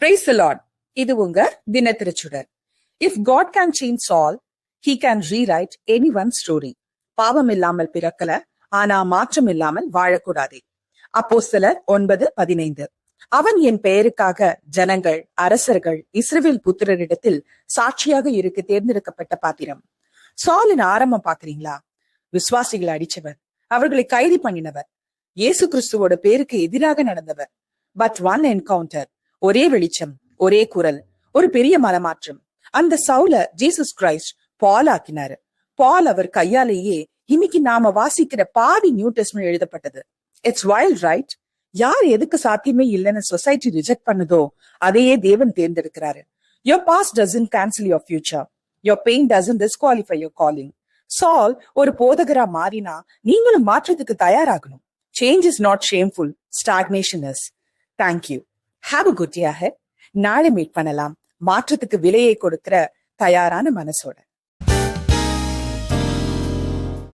Price Lord இது உங்க தின திருச்சுடர் if God can change all he can rewrite any one story பாவம் இல்லாமல் பிறக்கல ஆனா மாற்றம் இல்லாமல் வாழக்கூடாது. அப்போ சிலர் ஒன்பது பதினைந்து. அவன் என் பெயருக்காக ஜனங்கள் அரசர்கள் இஸ்ரேல் புத்திரரிடத்தில் சாட்சியாக இருக்க தேர்ந்தெடுக்கப்பட்ட பாத்திரம். சாலின் ஆரம்பம் பாக்குறீங்களா விசுவாசிகளை அடிச்சவர். அவர்களை கைது பண்ணினவர். இயேசு கிறிஸ்துவோட பேருக்கு எதிராக நடந்தவர். பட் ஒன் என்கவுண்டர் ஒரே வெளிச்சம் ஒரே குரல் ஒரு பெரிய மனமாற்றம். அந்த சவுல ஜீசஸ் கிரைஸ்ட் பால் ஆக்கினாரு பால் அவர் கையாலேயே இன்னைக்கு நாம வாசிக்கிற பாதி நியூ டெஸ்ட்மெண்ட் எழுதப்பட்டது. இட்ஸ் வைல்ட் ரைட் யார் எதுக்கு சாத்தியமே இல்லைன்னு சொசைட்டி ரிஜெக்ட் பண்ணுதோ அதையே தேவன் தேர்ந்தெடுக்கிறாரு. Your past doesn't cancel your future your pain doesn't disqualify your calling Saul ஒரு போதகரா மாறினா நீங்களும் மாற்றத்துக்கு தயாராகணும். Change is not shameful stagnation is thank you have good day ahead நாளை மீட் பண்ணலாம். மாற்றத்துக்கு விலையை கொடுக்கிற தயாரான மனசோட.